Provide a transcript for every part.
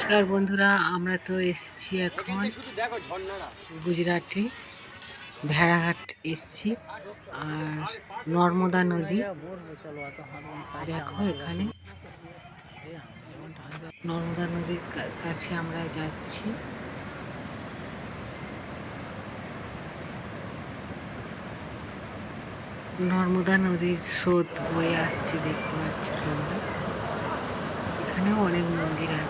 নমস্কার বন্ধুরা, আমরা তো এসছি এখন গুজরাটে ভেড়াঘাট এসছি, আর নর্মদা নদী। দেখো এখানে। নর্মদা নদীর কাছে আমরা যাচ্ছি। নর্মদা নদীর স্রোত বয়ে আসছে দেখতে পাচ্ছি তোমরা। এখানেও অনেক মন্দির আছে।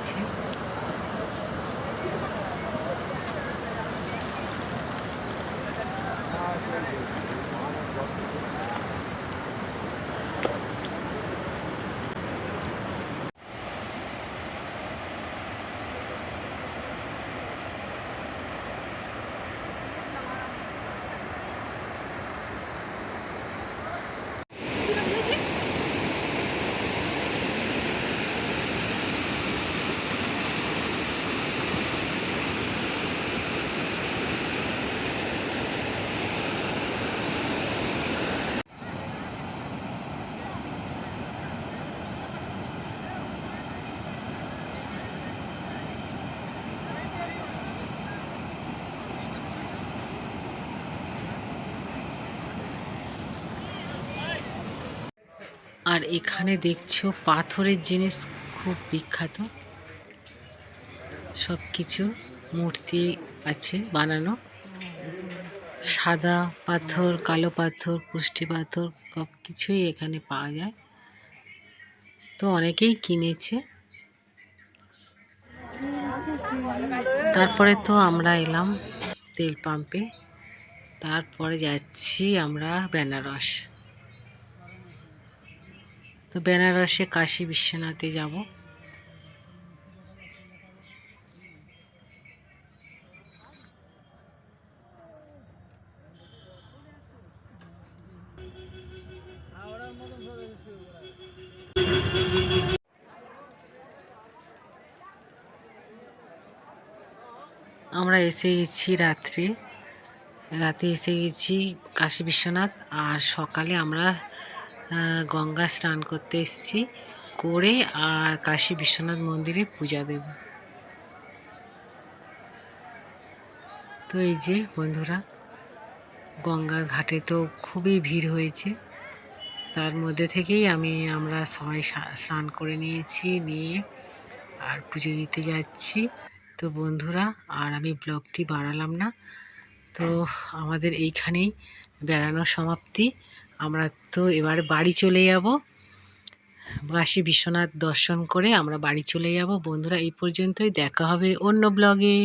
আর এখানে দেখছ পাথরের জিনিস খুব বিখ্যাত। সব কিছু মূর্তি আছে বানানো। সাদা পাথর, কালো পাথর, পুষ্টি পাথর সব কিছুই এখানে পাওয়া যায়। তো অনেকেই কিনেছে। তারপরে তো আমরা এলাম তেল পাম্পে। তারপরে যাচ্ছি আমরা বেনারস। তো বেনারসে কাশী বিশ্বনাথে যাব। আমরা এসে গেছি রাত্রে। রাতে এসে গেছি কাশী বিশ্বনাথ। আর সকালে আমরা গঙ্গা স্নান করতে এসেছি, করে আর কাশী বিশ্বনাথ মন্দিরে পূজা দেব। তো এই যে বন্ধুরা, গঙ্গার ঘাটে তো খুবই ভিড় হয়েছে। তার মধ্যে থেকেই আমি, আমরা সবাই স্নান করে নিয়েছি, নিয়ে আর পুজো দিতে যাচ্ছি। তো বন্ধুরা, আর আমি ব্লগটি বাড়ালাম না। তো আমাদের এইখানেই বেড়ানোর সমাপ্তি। আমরা তো এবার বাড়ি চলে যাব। কাশী বিশ্বনাথ দর্শন করে আমরা বাড়ি চলে যাব। বন্ধুরা, এই পর্যন্তই। দেখা হবে অন্য ব্লগে